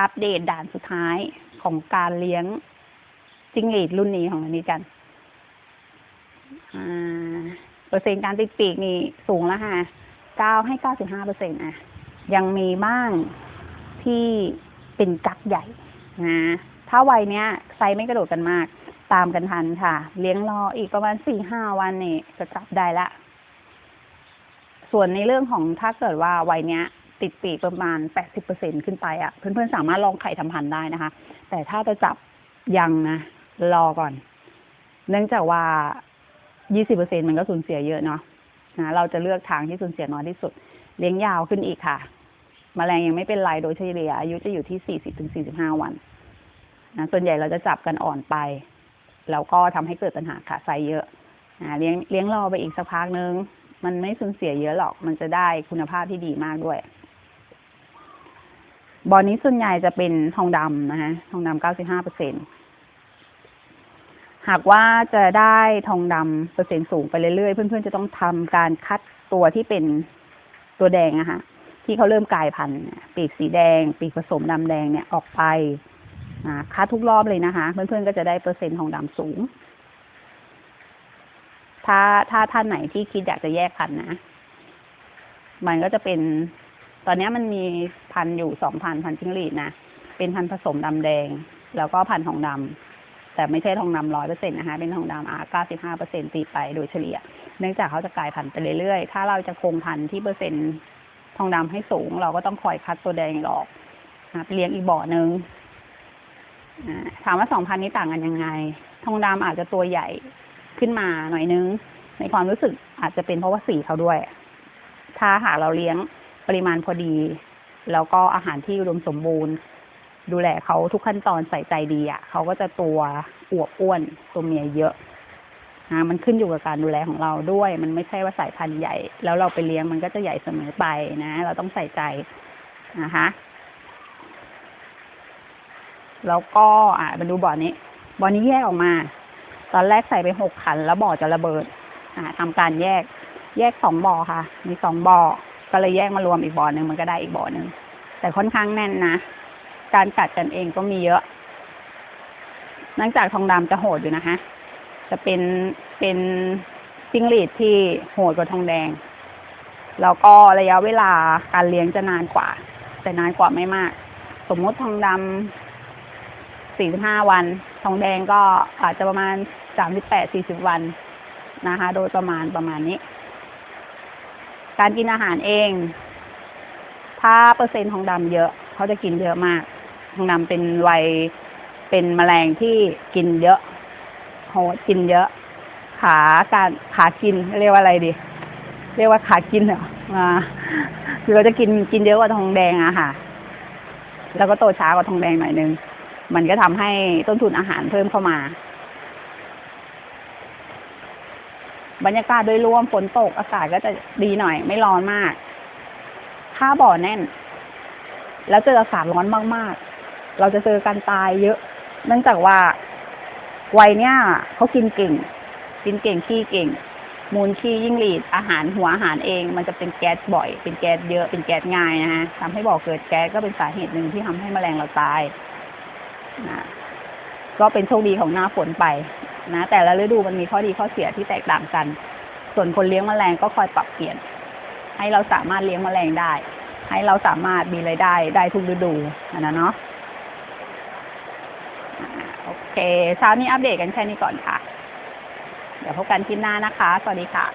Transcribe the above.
อัปเดตด่านสุดท้ายของการเลี้ยงจิ้งหรีดรุ่นนี้ของอันนี้กันอ่าเปอร์เซ็นต์การติดปีกนี่สูงแล้วค่ะเก้าให้เก้าสิบห้าเปอร์เซ็นต์อะ ยังมีบ้างที่เป็นกักใหญ่นะถ้าวัยเนี้ยไซไม่กระโดดกันมาก ตามกันทันค่ะ เลี้ยงรออีกประมาณสี่ห้าวันนี่จะจับได้ละ ส่วนในเรื่องของถ้าเกิดว่าวัยเนี้ย ติดปีกประมาณแปดสิบเปอร์เซ็นขึ้นไปอะ่ะ เพื่อนๆสามารถลองไข่ทำพันธุ์ได้นะคะ แต่ถ้าจะจับยังนะ รอก่อน เนื่องจากว่ายี่สิบเปอร์เซ็นมันก็สูญเสียเยอะเนาะนะเราจะเลือกทางที่สูญเสียน้อยที่สุด เลี้ยงยาวขึ้นอีกค่ะมแมลงยังไม่เป็นไรโดยเฉลี่ยอายุจะอยู่ที่สี่สิบถึงสี่สิบห้าวันนะส่วนใหญ่เราจะจับกันอ่อนไป แล้วก็ทำให้เกิดปัญหาขาไซเยอะอ่าเลี้ยงเลี้ยงรอไปอีกสักพักนึง มันไม่สูญเสียเยอะหรอก มันจะได้คุณภาพที่ดีมากด้วย บอลนี้ส่วนใหญ่จะเป็นทองดำนะคะทองดำเก้าสิบห้าเปอร์เซ็นหากว่าจะได้ทองดำเปอร์เซ็นต์สูงไปเรื่อยๆ เพื่อนๆ จะต้องทำการคัดตัวที่เป็นตัวแดงนะคะที่เขาเริ่มกลายพันธุ์ปีกสีแดง ปีกผสมดำแดงเนี่ยออกไปคัดทุกรอบเลยนะคะ เพื่อนๆ ก็จะได้เปอร์เซ็นต์ทองดำสูง ถ้าถ้าท่านไหนที่คิดอยากจะแยกพันธุ์นะ มันก็จะเป็น ตอนนี้มันมีพันธุ์อยู่สองพันพันธุ์จิ้งหรีดนะ เป็นพันธุ์ผสมดำแดง แล้วก็พันธุ์ทองดำแต่ไม่ใช่ทองดำร้อยเปอร์เซ็นต์นะคะ เป็นทองดำอาเก้าสิบห้าเปอร์เซ็นตีไปโดยเฉลี่ย เนื่องจากเขาจะกลายพันธุ์ไปเรื่อยๆ ถ้าเราจะคงพันธุ์ที่เปอร์เซ็นต์ทองดำให้สูง เราก็ต้องคอยคัดตัวแดงออกนะเลี้ยงอีกบ่อหนึ่งถามว่าสองพันนี้ต่างกันยังไง ทองดำอาจจะตัวใหญ่ขึ้นมาหน่อยนึง ในความรู้สึกอาจจะเป็นเพราะว่าสีเขาด้วย ถ้าหากเราเลี้ยง ปริมาณพอดี แล้วก็อาหารที่อุดมสมบูรณ์ ดูแลเขาทุกขั้นตอนใส่ใจดีอะ่ะเขาก็จะตัวอวบอ้วนตัวเมียเยอะนะมันขึ้นอยู่กับการดูแลของเราด้วย มันไม่ใช่ว่าสายพันธุ์ใหญ่ แล้วเราไปเลี้ยงมันก็จะใหญ่เสมอไปนะ เราต้องใส่ใจนะคะแล้วก็ อ่ามาดูบ่อนี้บ่อนี้แยกออกมา ตอนแรกใส่ไปหกขัน แล้วบ่อจะระเบิด อ่าทำการแยก แยกสองบ่อค่ะ มีสองบ่อ ก็เลยแยกมารวมอีกบ่อหนึ่งมันก็ได้อีกบ่อหนึ่งแต่ค่อนข้างแน่นนะการกัดกันเองก็มีเยอะเนื่องจากทองดำจะโหดอยู่นะคะ จะเป็นเป็นจิ้งหรีดที่โหดกว่าทองแดง แล้วก็ระยะเวลาการเลี้ยงจะนานกว่า แต่นานกว่าไม่มาก สมมติทองดำสี่สิบห้าวัน ทองแดงก็อาจจะประมาณสามสิบแปดสี่สิบวันนะคะ โดยประมาณประมาณนี้ การกินอาหารเอง ถ้าเปอร์เซ็นต์ทองดำเยอะ เขาจะกินเยอะมากทองดำเป็นวัยเป็นแมลงที่กินเยอะโหดกินเยอะ ขาการขากินเรียกว่าอะไรดี เรียกว่าขากินเหรออ่าคือเราจะกินกินเยอะกว่าทองแดงอะค่ะ แล้วก็โตช้ากว่าทองแดงหน่อยนึง มันก็ทำให้ต้นทุนอาหารเพิ่มเข้ามา บรรยากาศโดยรวมฝนตกอากาศก็จะดีหน่อย ไม่ร้อนมาก ถ้าบ่อแน่น แล้วเจออากาศร้อนมากๆ เราจะเจอการตายเยอะ เนื่องจากว่าวัยเนี้ยเขากินเก่ง กินเก่งขี้เก่ง มูลขี้ยิ่งหลีดอาหารหัวอาหารเอง มันจะเป็นแก๊สบ่อย เป็นแก๊สเยอะเป็นแก๊สง่ายนะฮะทำให้บ่อเกิดแก๊สก็เป็นสาเหตุหนึ่งที่ทำให้แมลงเราตายนะก็เป็นโชคดีของหน้าฝนไป นะแต่ละฤดูมันมีข้อดีข้อเสียที่แตกต่างกัน ส่วนคนเลี้ยงแมลงก็คอยปรับเปลี่ยน ให้เราสามารถเลี้ยงแมลงได้ ให้เราสามารถมีรายได้ได้ทุกฤดูนนั้นเนาะโอเคเช้านี้อัปเดตกันแค่นี้ก่อนค่ะ เดี๋ยวพบกันที่หน้านะคะ สวัสดีค่ะ